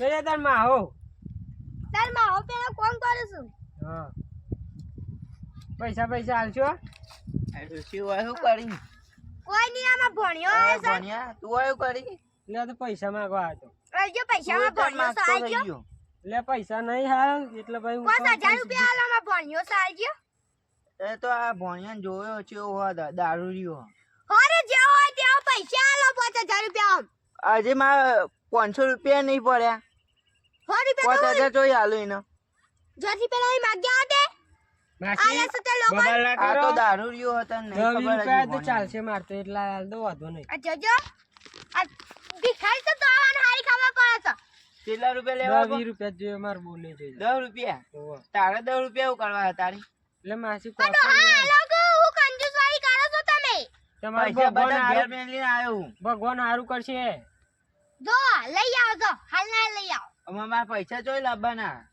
જોઈએ તાર માહો તાર માહો પેલા કોણ કરે છું હા. પૈસા પૈસા આલશો? આ ડોશી હોય શું કરી કોઈ નહીં આમાં ભણ્યો આ હશે. ભણ્યા. તું હોય કરી એટલે તો પૈસા માંગવા આવ્યો આજો પૈસા માં ભણ્યો તો આજો લે ગયો એટલે પૈસા નહીં હાલ એટલે ભાઈ હું પાંચ કહું હજાર પૈસા રૂપિયા આલામાં ભણ્યો તો ગયો એ તો આ ભણ્યાને જોયો છે હોવા દારૂ રહ્યો. અરે જેવો હોય તેવો પૈસા આલો પાંચ હજાર રૂપિયા આમ. આજે મારે પાંચસો રૂપિયા નહીં પડ્યા. પાંચ હજાર જોઈ હાલો એને જ્યાંથી પેલા એ માગ્યા હતા? માસી આલે છે તે લોકો બબાલ ના આ તો દારૂ રહ્યો હતો ને દસ ખબર રૂપિયા તો ચાલશે મારતો એટલા હાલ દો વાંધો નહીં. આ જોજો. આ ભિખારી તો આવવાનું હારી ખબર પડે છે. કેટલા રૂપિયા લેવા દસ વીસ રૂપિયા જોઈએ મારે બોલ જોઈએ દસ રૂપિયા? તારે દસ રૂપિયા એવું કરવા તારી? એટલે માસી હા કંજૂસવારી કરો છો તમે. તમારે ભગવાન હારું- મેલીને આવ્યો હું. ભગવાન સારું કરશે. જો લઈ આવજો. હાલ ના લઈ આવો. હવે મારા પૈસા જોઈ લાવવાના.